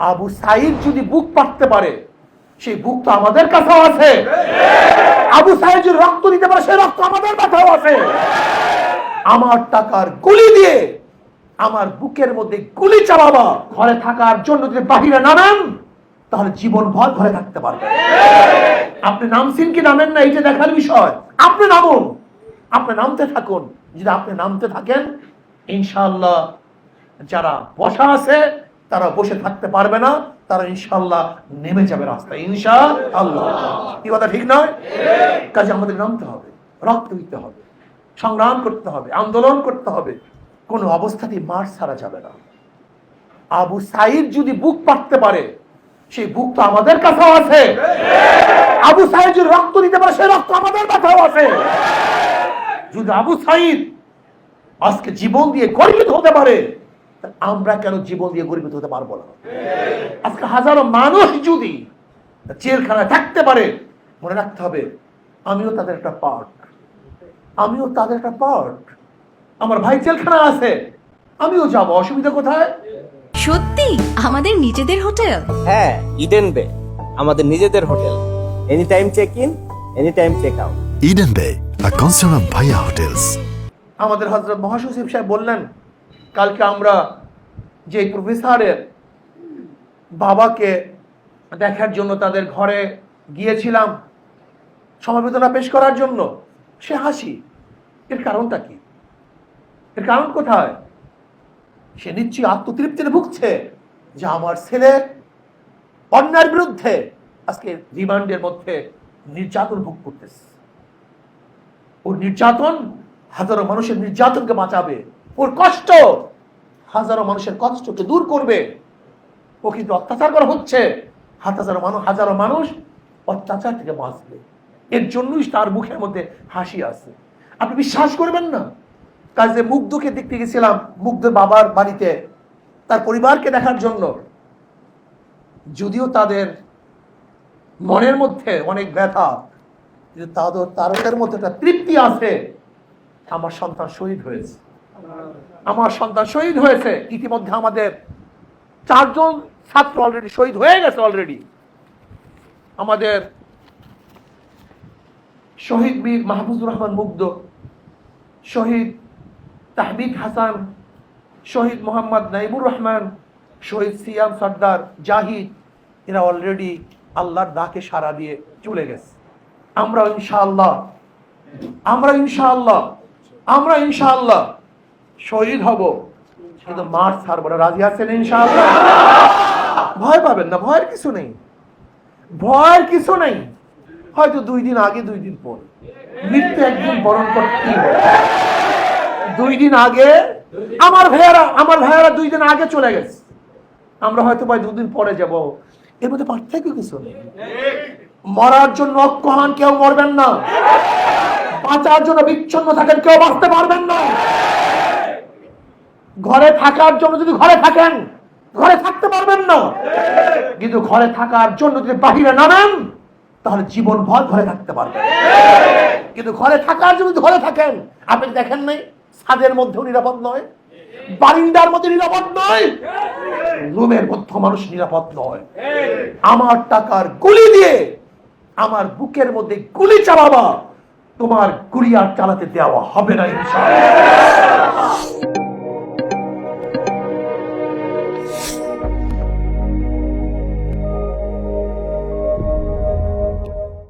আবু সাইদ যদি বুক পাততে পারে, সেই বুক তো আমাদের কাছেও আছে। আবু সাইদ যদি রক্ত দিতে পারে, সেই রক্ত আমাদের কাছেও আছে। আমার টাকার গুলি দিয়ে আমার বুকের মধ্যে গুলি চালাবা। ঘরে থাকার জন্য যদি বাহিরে নামেন তাহলে জীবন ভর ঘরে থাকতে পারবেন আপনি নামছেন কি নামেন না এটা দেখার বিষয়। আপনি নামুন। আপনি নামতে থাকুন। যদি আপনি নামতে থাকেন, ইনশাআল্লাহ যারা বসা আছে তারা বসে থাকতে পারবে না, তারা ইনশাল্লাহ নেমে যাবে রাস্তায় ইনশা আল্লাহ কি কথা ঠিক নয়? কাজে আমাদের নামতে হবে, রক্ত দিতে হবে, সংগ্রাম করতে হবে, আন্দোলন করতে হবে। কোনো অবস্থাতেই মার ছাড়া যাবে না। আবু সাইদ যদি বুক পাততে পারে, সেই বুক তো আমাদের কাছেও আছে। আবু সাইদ যদি রক্ত দিতে পারে, সেই রক্ত আমাদের কাছেও আছে। যদি আবু সাইদ আজকে জীবন দিয়ে গর্বিত হতে পারে আমরা কেন জীবন দিয়ে গর্বিত হতে পারব না? আজকে হাজারো মানুষ যদি জেলখানায় থাকতে পারে মনে রাখতে হবে আমিও তাদের একটা পার্ট আমিও তাদের একটা পার্ট আমার ভাই জেলখানা আছে আমিও যাব অসুবিধা কোথায়? সত্যি? আমাদের নিজেদের হোটেল? হ্যাঁ ইডেন বে আমাদের নিজেদের hotel. Any time check in any time check out Eden Bay, a concern of Bhaya Hotels. আমাদের হজরত মহাসচিব সাহেব বললেন কালকে আমরা যে প্রফেসরের বাবাকে দেখার জন্য তাদের ঘরে গিয়েছিলাম, সমবেদনা পেশ করার জন্য, সে হাসি। এর কারণটা কি? এর কারণ কোথায়? সে নিশ্চয়ই আত্মতৃপ্তিতে ভুগছে যে আমার ছেলে অন্যায়ের বিরুদ্ধে আজকে রিমান্ডের মধ্যে নির্যাতন ভোগ করতেছে। ওর নির্যাতন হাজারো মানুষের নির্যাতনকে বাঁচাবে। ওর কষ্ট। হাজারো মানুষের কষ্টকে দূর করবে। ও কিন্তু অত্যাচার করা হচ্ছে। হাজারো মানুষ হাজারো মানুষ অত্যাচার থেকে বাঁচবে। এর জন্যই তার মুখের মধ্যে হাসি আছে। আপনি বিশ্বাস করবেন না? কাজে মুগ্ধকে দেখতে গেছিলাম মুগ্ধের বাবার বাড়িতে, তার পরিবারকে দেখার জন্য। যদিও তাদের মনের মধ্যে অনেক ব্যথা তাদের তারকের মধ্যে একটা তৃপ্তি আছে। আমার সন্তান শহীদ হয়েছে। আমার সন্তান শহীদ হয়েছে। ইতিমধ্যে আমাদের চারজন ছাত্র অলরেডি শহীদ হয়ে গেছে অলরেডি আমাদের শহীদ বীর মাহফুজুর রহমান মুগ্ধ, শহীদ তাহমিদ হাসান, শহীদ মোহাম্মদ নাইমুর রহমান, শহীদ সিয়াম সর্দার জাহিদ, এরা অলরেডি আল্লাহর ডাকে সাড়া দিয়ে চলে গেছে। আমরা ইনশাআল্লাহ আমরা ইনশাআল্লাহ আমরা ইনশাআল্লাহ শহীদ হব। কিন্তু মার ছাড়বো না। রাজি আছেন ইনশাআল্লাহ? ভয় পাবেন না ভয়ের কিছু নেই। ভয়ের কিছু নেই। হয়তো দুই দিন আগে দুই দিন পর। মৃত্যু একদিন বরণ করতেই হবে। দুই দিন আগে আমার ভাইয়ারা আমার ভাইয়ারা দুই দিন আগে চলে গেছে। আমরা হয়তো ভাই দুদিন পরে যাব। এর মধ্যে পার্থক্য কিছু নেই। মরার জন্য অক্ষহান কেউ মরবেন না। বাঁচার জন্য বিচ্ছন্ন থাকেন কেউ বাঁচতে পারবেন না। ঘরে থাকার জন্য যদি ঘরে থাকেন, ঘরে থাকতে পারবেন না। কিন্তু ঘরে থাকার জন্য যদি বাহিরে নামেন, তাহলে জীবন ভর ঘরে থাকতে পারবেন। কিন্তু ঘরে থাকার জন্য ঘরে থাকেন, আপনি দেখেন নাই? ছাদের মধ্যেও নিরাপদ নয়, বারিন্দার মধ্যে নিরাপদ নয়, রুমের মধ্যে মানুষ নিরাপদ নয়। আমার টাকার গুলি দিয়ে আমার বুকের মধ্যে গুলি চালাবা, তোমার গুলি আর চালাতে দেওয়া হবে না, ইনশাআল্লাহ।